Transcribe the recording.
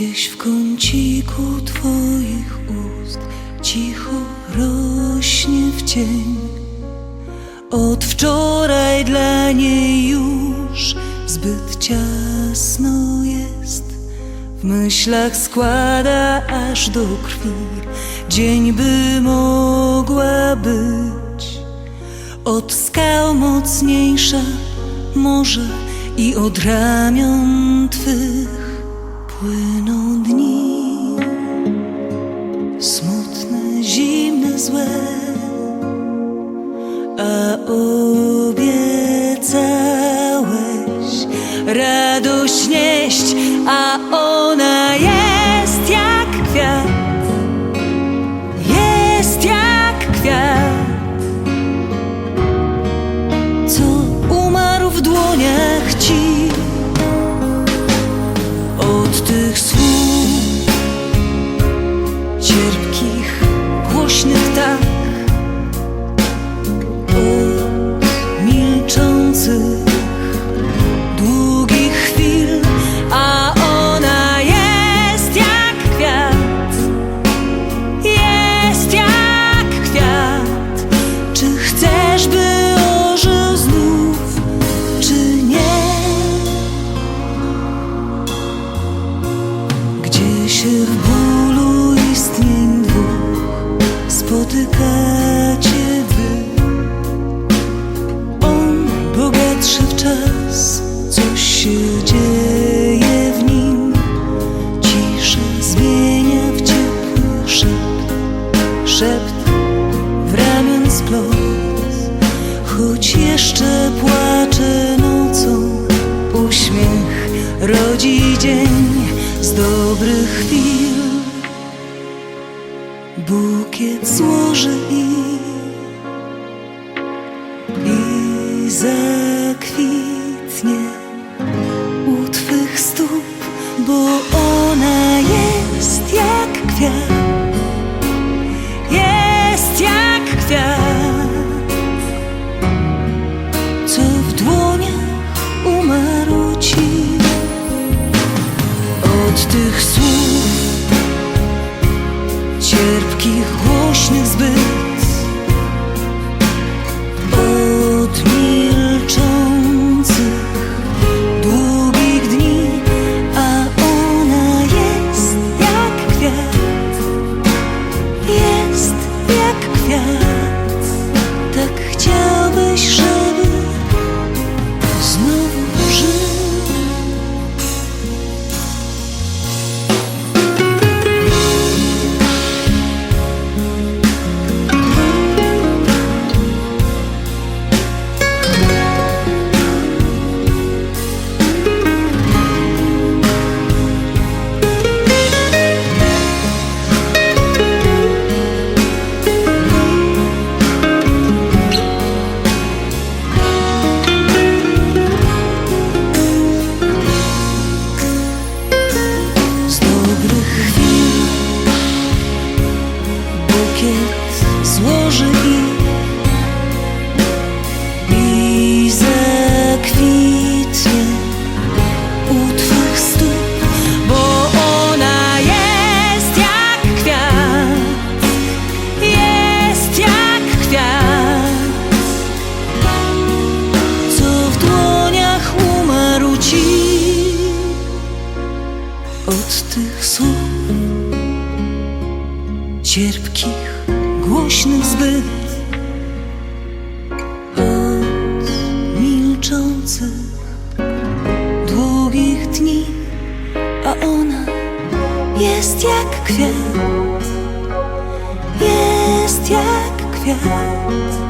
Gdzieś w kąciku Twoich ust cicho rośnie w cień. Od wczoraj dla niej już zbyt ciasno jest. W myślach składa aż do krwi dzień, by mogła być. Od skał mocniejsza może i od ramion płyną dni. Smutne, zimne, złe, a obiecałeś radość nieść, a się w bólu istnień dwóch spotykacie wy. On bogatszy w czas, coś się dzieje w nim. Ciszę zmienia w ciepły szept, szept w ramion splot Choć jeszcze płacze dobrych chwil. Bukiet złoży i I zakwitnie cierpkich, głośnych zbyt cierpkich, głośnych zbyt, od milczących długich dni, a ona jest jak kwiat, jest jak kwiat.